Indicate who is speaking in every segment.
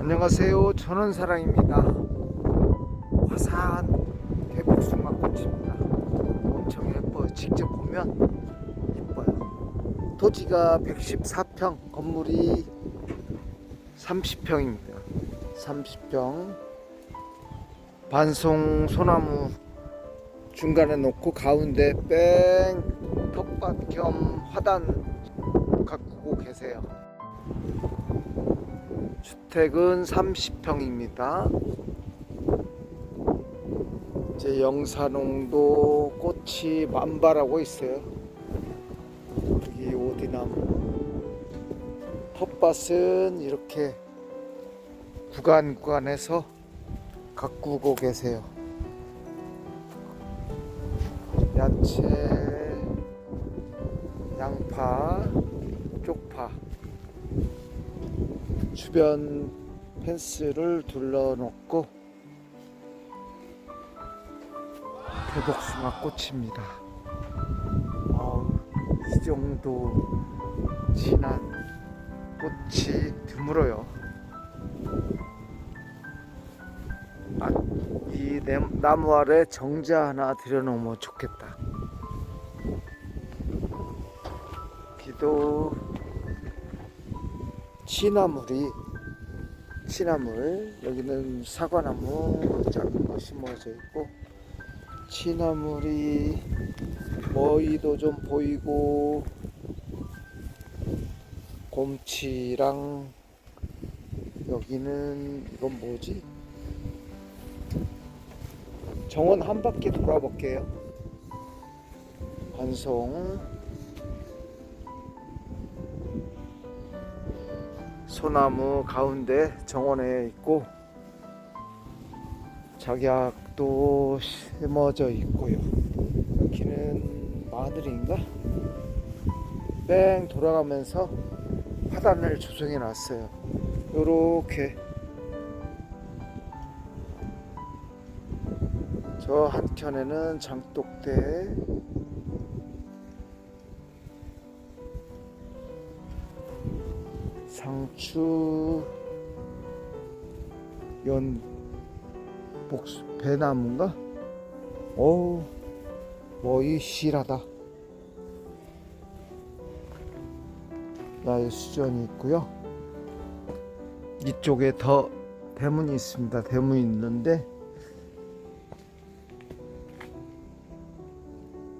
Speaker 1: 안녕하세요. 저는 사랑입니다. 화사한 대복숭아 꽃입니다. 엄청 예뻐요. 직접 보면 예뻐요. 토지가 114평, 건물이 30평입니다. 30평. 반송 소나무 중간에 놓고 가운데 뺑 텃밭 겸 화단 가꾸고 계세요. 주택은 30평입니다. 이제 영산홍도 꽃이 만발하고 있어요. 여기 오디나무. 텃밭은 이렇게 구간 구간에서 가꾸고 계세요. 야채, 양파, 주변 펜스를 둘러놓고 대복숭아 꽃입니다. 어우, 이 정도 진한 꽃이 드물어요. 아, 이 내- 나무 아래 정자 하나 들여놓으면 좋겠다. 기도 취나물이 취나물 여기는 사과나무 작은 거 심어져 있고 취나물이 머위도 좀 보이고 곰치랑 여기는 이건 뭐지? 정원 한 바퀴 돌아볼게요. 반송 소나무 가운데 정원에 있고 작약도 심어져 있고요. 여기는 마늘인가? 뺑 돌아가면서 화단을 조성해 놨어요. 요렇게 저 한켠에는 장독대 상추 연 복수 배나무인가? 어우 뭐이 실하다 나의 수전이 있고요 이쪽에 더 대문이 있습니다 대문이 있는데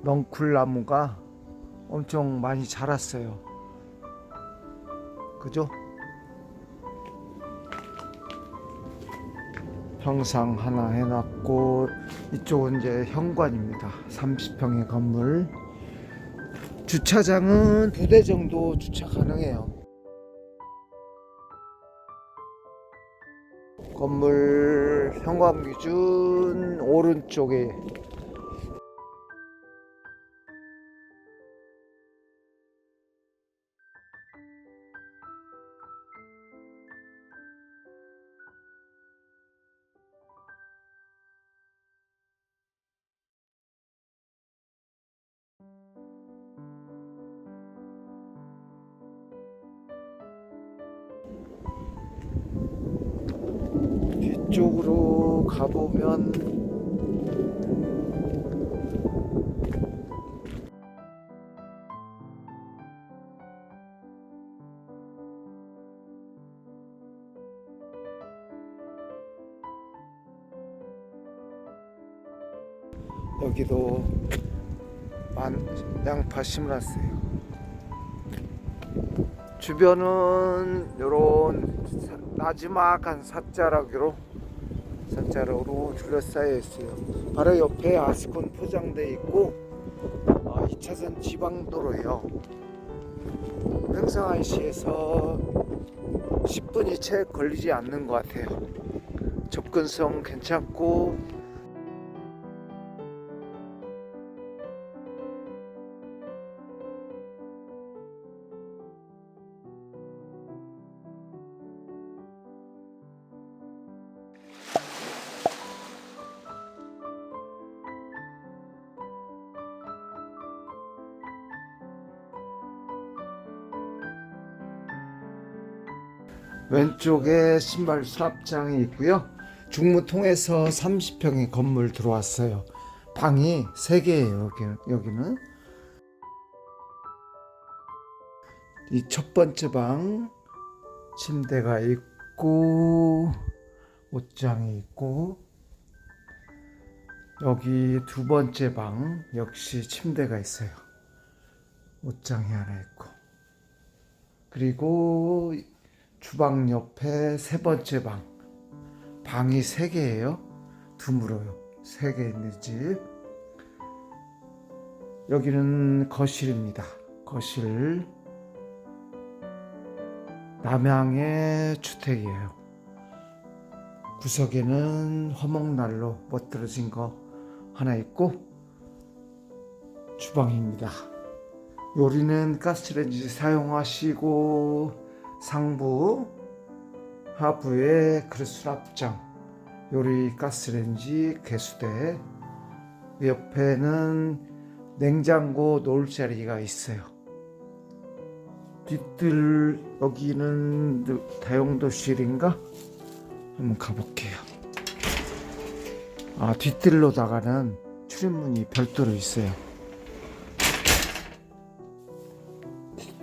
Speaker 1: 넝쿨 나무가 엄청 많이 자랐어요 그죠? 형상 하나 해놨고 이쪽은 이제 현관입니다. 30평의 건물. 주차장은 두 대 정도 주차 가능해요. 건물 현관 기준 오른쪽에 뒤쪽으로 가보면 여기도 만 양파 심어놨어요. 주변은 요런 사- 나지막한 삿자락으로 삿자락으로 둘러싸여 있어요. 바로 옆에 아스콘 포장돼 있고 아, 2차선 지방도로예요. 평상안시에서 10분이 채 걸리지 않는 것 같아요. 접근성 괜찮고 왼쪽에 신발 수납장이 있고요. 중무통에서 30평의 건물 들어왔어요. 방이 3개예요. 여기, 여기는. 이 첫 번째 방 침대가 있고 옷장이 있고 여기 두 번째 방 역시 침대가 있어요. 옷장이 하나 있고 그리고 주방 옆에 세 번째 방 방이 세 개예요. 드물어요. 세 개 있는 집. 여기는 거실입니다. 거실. 남향의 주택이에요. 구석에는 화목난로 멋들어진 거 하나 있고 주방입니다. 요리는 가스레인지 사용하시고 상부 하부에 그릇 수납장 요리 가스레인지 개수대 옆에는 냉장고 놓을 자리가 있어요. 뒤뜰 여기는 다용도실인가? 한번 가볼게요. 아 뒤뜰로다가는 출입문이 별도로 있어요.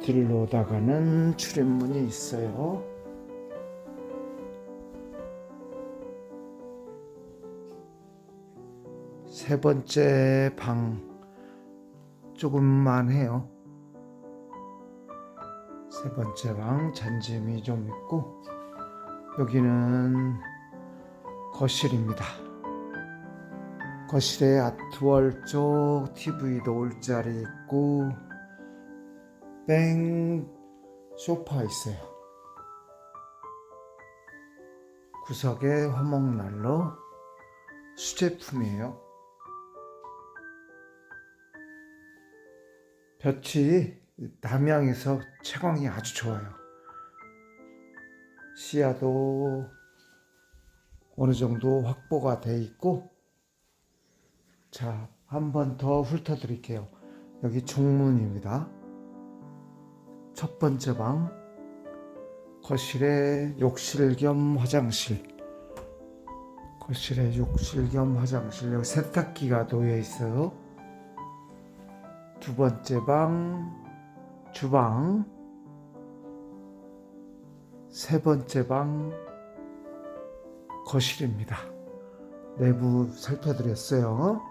Speaker 1: 뒤뜰로다가는 출입문이 있어요. 세 번째 방 조금만 해요. 세 번째 방 잔짐이 좀 있고 여기는 거실입니다. 거실에 아트월 쪽 TV 놓을 자리 있고 뺑 소파 있어요. 구석에 화목난로 수제품이에요. 볕이 남향에서 채광이 아주 좋아요. 시야도 어느 정도 확보가 돼 있고 자, 한 번 더 훑어 드릴게요. 여기 중문입니다. 첫 번째 방 거실에 욕실 겸 화장실 거실에 욕실 겸 화장실 여기 세탁기가 놓여 있어요. 두 번째 방 주방 세 번째 방 거실입니다. 내부 살펴드렸어요.